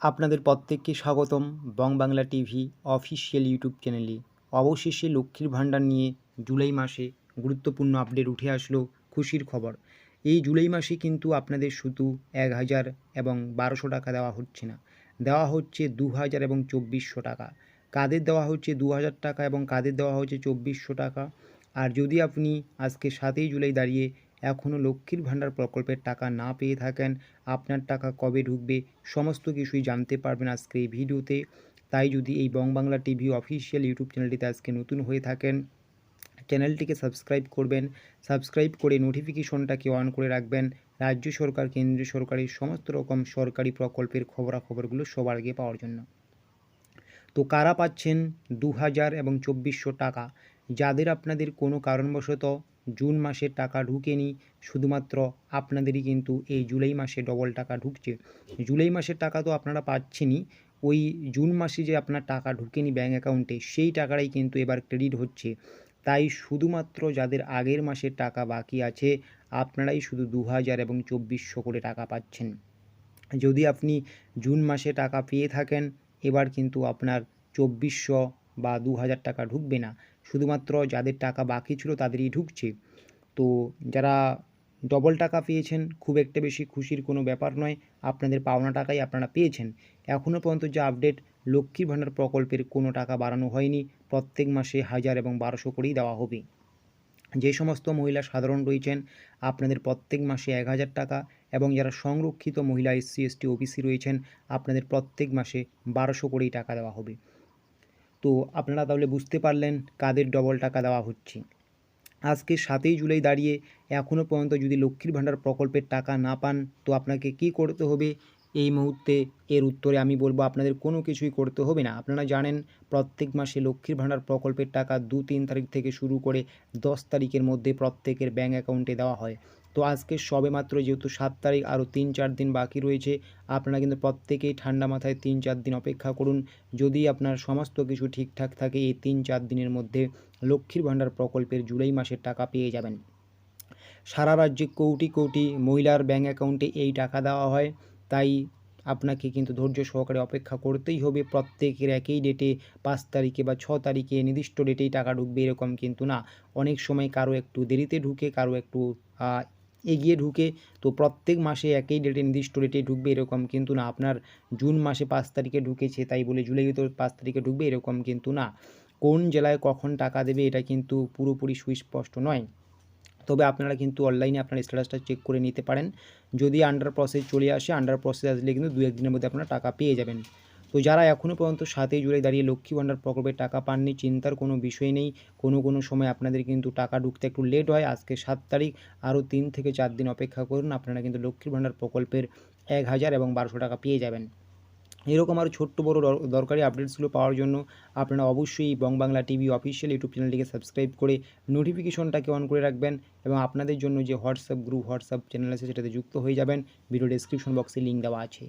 আপনাদের প্রত্যেককে স্বাগতম Bong Bangla TV official YouTube চ্যানেলে। অবশেষে লক্ষ্মীর ভাণ্ডার নিয়ে জুলাই মাসে গুরুত্বপূর্ণ আপডেট উঠে আসলো খুশির খবর। এই জুলাই মাসে কিন্তু আপনাদের শুধু এক হাজার এবং বারোশো টাকা দেওয়া হচ্ছে না। দেওয়া হচ্ছে দু হাজার এবং চব্বিশশো টাকা। কাদের দেওয়া হচ্ছে দু হাজার টাকা এবং কাদের দেওয়া হচ্ছে চব্বিশশো টাকা? আর যদি আপনি আজকে সাতই জুলাই দাঁড়িয়ে এখনও লক্ষ্মীর ভাণ্ডার প্রকল্পের টাকা না পেয়ে থাকেন। আপনার টাকা কবে ঢুকবে? সমস্ত কিছুই জানতে পারবেন আজকে এই ভিডিওতে। তাই যদি এই Bong Bangla TV official YouTube চ্যানেলটিতে আজকে নতুন হয়ে থাকেন, চ্যানেলটিকে সাবস্ক্রাইব করবেন। সাবস্ক্রাইব করে নোটিফিকেশনটাকে অন করে রাখবেন। রাজ্য সরকার, কেন্দ্রীয় সরকারের সমস্ত রকম সরকারি প্রকল্পের খবরাখবরগুলো সবার আগে পাওয়ার জন্য। তো কারা পাচ্ছেন? দু হাজার এবং চব্বিশশো টাকা। যাদের আপনাদের কোনো কারণবশত জুন মাসের টাকা ঢুকেনি। শুধুমাত্র আপনাদেরই কিন্তু এই জুলাই মাসে ডবল টাকা ঢুকছে। জুলাই মাসের টাকা তো আপনারা পাচ্ছেনই। ওই জুন মাসে যে আপনার টাকা ঢুকেনি ব্যাঙ্ক অ্যাকাউন্টে সেই টাকাটাই কিন্তু এবার ক্রেডিট হচ্ছে। তাই শুধুমাত্র যাদের আগের মাসের টাকা বাকি আছে, আপনারাই শুধু দু হাজার এবং চব্বিশশো করে টাকা পাচ্ছেন। যদি আপনি জুন মাসে টাকা পেয়ে থাকেন, এবার কিন্তু আপনার চব্বিশশো বা দু হাজার টাকা ঢুকবে না। শুধুমাত্র যাদের টাকা বাকি ছিল তাদেরই ঢুকছে। তো যারা ডবল টাকা পেয়েছেন, খুব একটা বেশি খুশির কোনো ব্যাপার নয়। আপনাদের পাওনা টাকাই আপনারা পেয়েছেন। এখনও পর্যন্ত যে আপডেট লক্ষ্মীর ভাণ্ডার প্রকল্পের কোনো টাকা বাড়ানো হয়নি, প্রত্যেক মাসে হাজার এবং বারোশো করেই দেওয়া হবে। যে সমস্ত মহিলা সাধারণ রয়েছেন, আপনাদের প্রত্যেক মাসে এক হাজার টাকা এবং যারা সংরক্ষিত মহিলা এসসি, এসটি, ওবিসি রয়েছেন, আপনাদের প্রত্যেক মাসে বারোশো করেই টাকা দেওয়া হবে। তো আপনারা তাহলে বুঝতে পারলেন কাদের ডবল টাকা দেওয়া হচ্ছে। আজকে সাতই জুলাই দাঁড়িয়ে এখনও পর্যন্ত যদি লক্ষ্মীর ভাণ্ডার প্রকল্পের টাকা না পান, তো আপনাকে কি করতে হবে? এই মুহূর্তে এর উত্তরে আমি বলব, আপনাদের কোনো কিছুই করতে হবে না। আপনারা জানেন, প্রত্যেক মাসে লক্ষ্মীর ভাণ্ডার প্রকল্পের টাকা দু তিন তারিখ থেকে শুরু করে দশ তারিখের মধ্যে প্রত্যেকের ব্যাঙ্ক অ্যাকাউন্টে দেওয়া হয়। তো আজকে সবে মাত্র যেহেতু সাত তারিখ, আরও তিন চার দিন বাকি রয়েছে, আপনারা কিন্তু প্রত্যেকেই ঠান্ডা মাথায় তিন চার দিন অপেক্ষা করুন। যদি আপনার সমস্ত কিছু ঠিকঠাক থাকে, এই তিন চার দিনের মধ্যে লক্ষ্মীর ভাণ্ডার প্রকল্পের জুলাই মাসের টাকা পেয়ে যাবেন। সারা রাজ্যে কোটি কোটি মহিলার ব্যাঙ্ক অ্যাকাউন্টে এই টাকা দেওয়া হয়। তাই আপনাকে কিন্তু ধৈর্য সহকারে অপেক্ষা করতেই হবে। প্রত্যেকের একই ডেটে পাঁচ তারিখে বা ছ তারিখে নির্দিষ্ট ডেটেই টাকা ঢুকবে, এরকম কিন্তু না। অনেক সময় কারও একটু দেরিতে ঢুকে, কারও একটু এগিয়ে ঢুকে, তো প্রত্যেক মাসে একই ডেটে নির্দিষ্ট ডেটে ঢুকবে এরকম কিন্তু না। আপনার জুন মাসে পাঁচ তারিখে ঢুকেছে, তাই বলে জুলাই তো পাঁচ তারিখে ঢুকবে এরকম কিন্তু না। কোন জেলায় কখন টাকা দেবে এটা কিন্তু পুরোপুরি সুস্পষ্ট নয়। তবে আপনারা কিন্তু অনলাইনে আপনার স্ট্যাটাসটা চেক করে নিতে পারেন। যদি আন্ডার প্রসেস চলে আসে আন্ডার প্রসেস আসলে কিন্তু দু একদিনের মধ্যে আপনারা টাকা পেয়ে যাবেন। তো যারা এখনও পর্যন্ত সাতই জুলাই দাঁড়িয়ে লক্ষ্মী ভাণ্ডার প্রকল্পে টাকা পাননি, চিন্তার কোনো বিষয় নেই। কোনো কোনো সময় আপনাদের কিন্তু টাকা ঢুকতে একটু লেট হয়। আজকে সাত তারিখ, আরও তিন থেকে চার দিন অপেক্ষা করুন। আপনারা কিন্তু লক্ষ্মীর ভাণ্ডার প্রকল্পের এক হাজার এবং বারোশো টাকা পেয়ে যাবেন। এরকম আরও ছোট্ট বড় দরকারি আপডেটসগুলো পাওয়ার জন্য আপনারা অবশ্যই Bong Bangla TV official YouTube চ্যানেলটিকে সাবস্ক্রাইব করে নোটিফিকেশনটাকে অন করে রাখবেন এবং আপনাদের জন্য যে হোয়াটসঅ্যাপ গ্রুপ হোয়াটসঅ্যাপ চ্যানেল আছে সেটাতে যুক্ত হয়ে যাবেন। ভিডিও ডেসক্রিপশন বক্সে লিঙ্ক দেওয়া আছে।